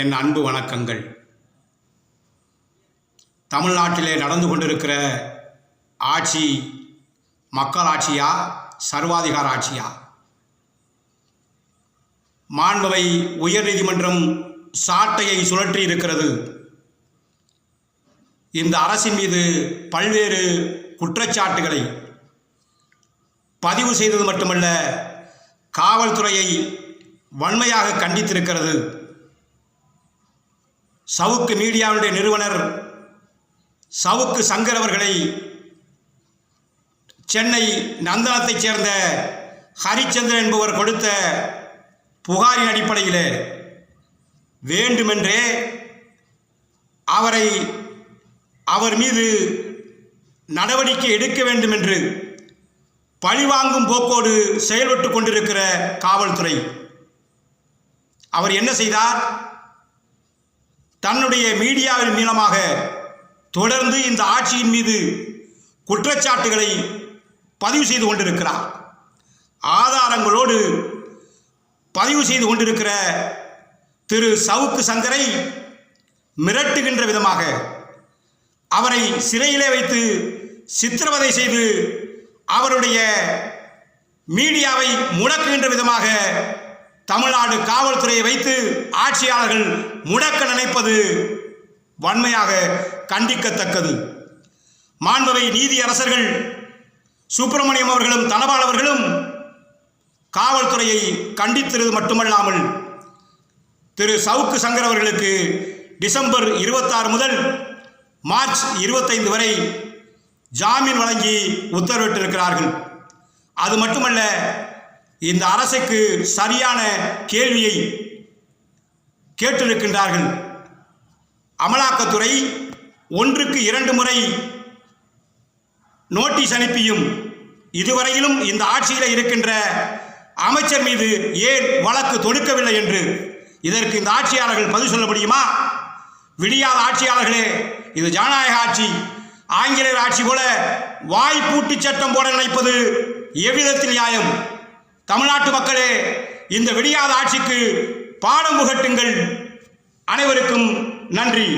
என் அன்பு வணக்கங்கள். தமிழ்நாட்டிலே நடந்து கொண்டிருக்கிற ஆட்சி மக்கள் ஆட்சியா சர்வாதிகார ஆட்சியா? மாண்பவை உயர்நீதிமன்றம் சாட்டையை சுழற்றி இருக்கிறது. இந்த அரசின் மீது பல்வேறு குற்றச்சாட்டுகளை பதிவு செய்தது மட்டுமல்ல காவல்துறையை வன்மையாக கண்டித்திருக்கிறது. சவுக்கு மீடியாவுடைய நிறுவனர் சவுக்கு சங்கர் அவர்களை சென்னை நந்தனத்தைச் சேர்ந்த ஹரிச்சந்திரன் என்பவர் கொடுத்த புகாரின் அடிப்படையில் வேண்டுமென்றே அவரை அவர் மீது நடவடிக்கை எடுக்க வேண்டும் என்று பழிவாங்கும் போக்கோடு செயல்பட்டு கொண்டிருக்கிற காவல்துறை. அவர் என்ன செய்தார்? தன்னுடைய மீடியாவின் மூலமாக தொடர்ந்து இந்த ஆட்சியின் மீது குற்றச்சாட்டுகளை பதிவு செய்து கொண்டிருக்கிறார். ஆதாரங்களோடு பதிவு செய்து கொண்டிருக்கிற திரு சவுக்கு சங்கரை மிரட்டுகின்ற விதமாக அவரை சிறையிலே வைத்து சித்திரவதை செய்து அவருடைய மீடியாவை முடக்குகின்ற விதமாக தமிழ்நாடு காவல்துறையை வைத்து ஆட்சியாளர்கள் முடக்க நினைப்பது வன்மையாக கண்டிக்கத்தக்கது. மாண்பவை நீதி அரசர்கள் சுப்பிரமணியம் அவர்களும் தனபால் அவர்களும் காவல்துறையை கண்டித்தது மட்டுமல்லாமல் திரு சவுக்கு சங்கர் அவர்களுக்கு டிசம்பர் இருபத்தாறு முதல் மார்ச் இருபத்தைந்து வரை ஜாமீன் வழங்கி உத்தரவிட்டிருக்கிறார்கள். அது மட்டுமல்ல இந்த அரசுக்கு சரியான கேள்வியை கேட்டிருக்கின்றார்கள். அமலாக்கத்துறை ஒன்றுக்கு இரண்டு முறை நோட்டீஸ் அனுப்பியும் இதுவரையிலும் இந்த ஆட்சியில் இருக்கின்ற அமைச்சர் மீது ஏன் வழக்கு தொடுக்கவில்லை என்று இதற்கு இந்த ஆட்சியாளர்கள் பதில் சொல்ல முடியுமா? விடியாத ஆட்சியாளர்களே இது ஜனநாயக ஆட்சி. ஆங்கிலேயர் ஆட்சி போல வாய் சட்டம் போட நினைப்பது எவ்விதத்தில் நியாயம்? தமிழ்நாட்டு மக்களே இந்த விடியாத ஆட்சிக்கு பாடம் புகட்டுங்கள். அனைவருக்கும் நன்றி.